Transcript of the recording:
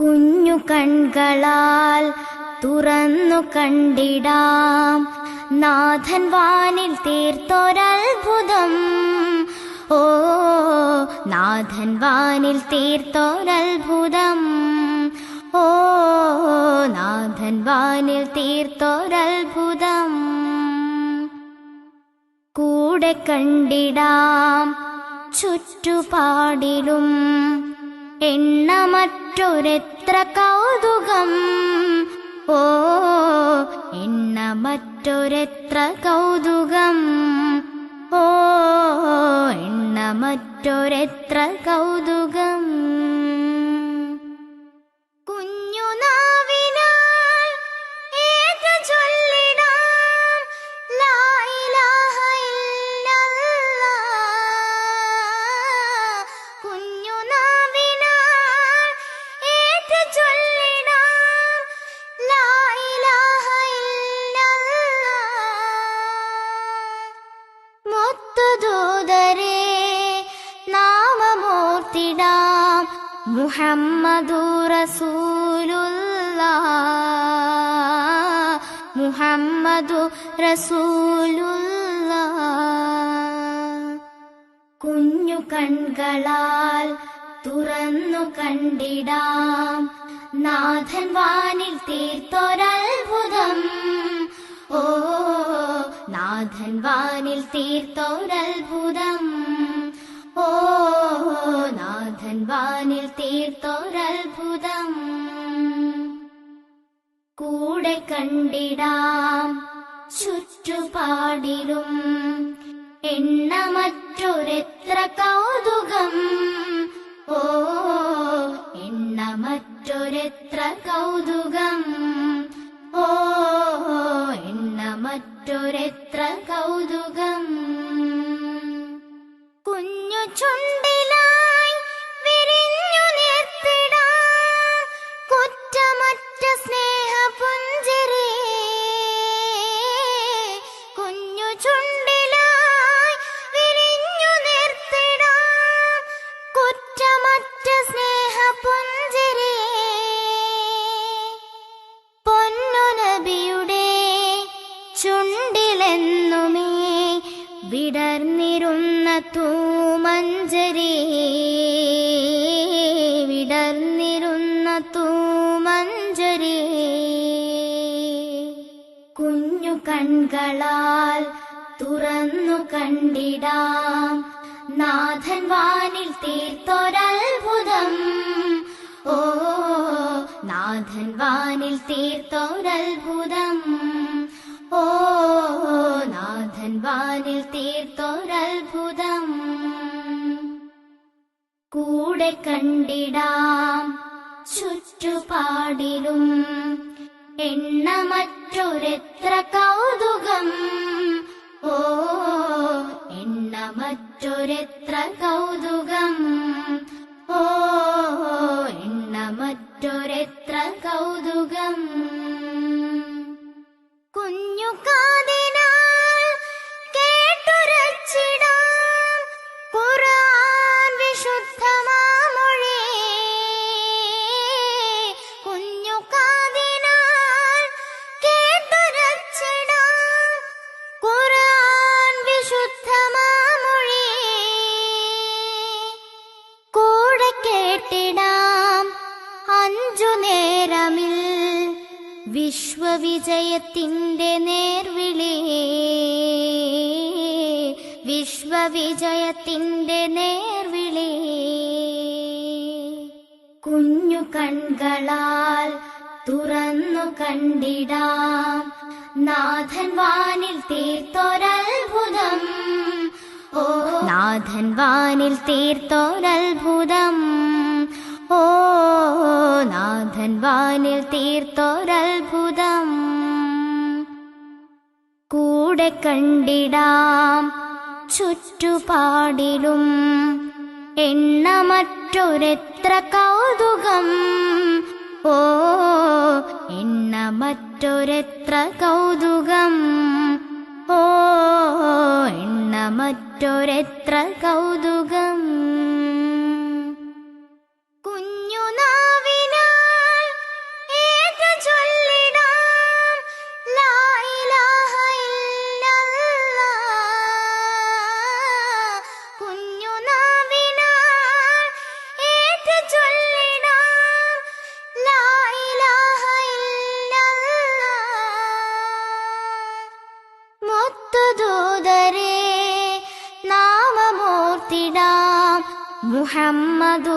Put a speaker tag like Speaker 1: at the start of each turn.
Speaker 1: കുഞ്ഞു കൺകളാൽ തുറന്നു കണ്ടിടാം. നാഥൻ വാനിൽ തീർത്തൊരത്ഭുതം. ഓ നാഥൻ വാനിൽ തീർത്തൊരത്ഭുതം. ഓ നാഥൻ വാനിൽ തീർത്തൊരത്ഭുതം. കൂടെ കണ്ടിടാം. ചുറ്റുപാടിലും എണ്ണമറ്റൊരെത്ര കൗതുകം? ഓ എണ്ണമറ്റൊരെത്ര കൗതുകം? ഓ എണ്ണമറ്റൊരെത്ര കൗതുകം? നാമമൂർത്തിടാം മുഹമ്മദു റസൂലുള്ള മുഹമ്മദു റസൂലുള്ള കുഞ്ഞു കൺകളാൽ തുറന്നു കണ്ടിടാം. നാഥൻ വാനിൽ തീർത്തൊരത്ഭുതം. ഓ നാഥൻ വാനിൽ തീർത്തൊരത്ഭുതം. നാഥൻ വാനിൽ തീർത്തോരത്ഭുതം കൂടെ കണ്ടിടാം ചുറ്റുപാടിലും എണ്ണമറ്റൊരെത്ര കൗതുകം. ഓ എണ്ണമറ്റൊരെത്ര കൗതുകം. ഓ എണ്ണമറ്റൊരെത്ര ചുണ്ടിലെന്നുമേ വിടർന്നിരുന്ന തൂമഞ്ചരി. വിടർന്നിരുന്ന തൂമഞ്ചരി. കുഞ്ഞു കൺകളാൽ തുറന്നു കണ്ടിടാം. നാഥൻ വാനിൽ തീർത്തൊരത്ഭുതം. ഓ നാഥൻ വാനിൽ തീർത്തൊരത്ഭുതം. നാഥൻ തീർത്തോരത്ഭുതം. കൂടെ കണ്ടിടാം ചുറ്റുപാടിലും എണ്ണമറ്റൊരെത്ര കൗതുകം. ഓ എണ്ണമറ്റൊരെത്ര കൗതുകം. ഓ എണ്ണമറ്റൊരെത്ര കൗതുകം. കുഞ്ഞു അഞ്ചു നേരമിൽ വിശ്വവിജയത്തിന്റെ നേർവിളി. വിശ്വവിജയത്തിന്റെ നേർവിളി. കുഞ്ഞു കൺകളാൽ തുറന്നു കണ്ടിടാം. നാഥൻ വാനിൽ തീർത്തൊരത്ഭുതം. ഓ നാഥൻ വാനിൽ തീർത്തൊരത്ഭുതം. ഓ നാഥൻ വാനിൽ തീർത്തോരത്ഭുതം. കൂടെ കണ്ടിടാം ചുറ്റുപാടിലും എണ്ണമറ്റൊരെത്ര കൗതുകം. ഓ എണ്ണമറ്റൊരെത്ര കൗതുകം. ഓ എണ്ണമറ്റൊരെത്ര കൗതുകം. محمد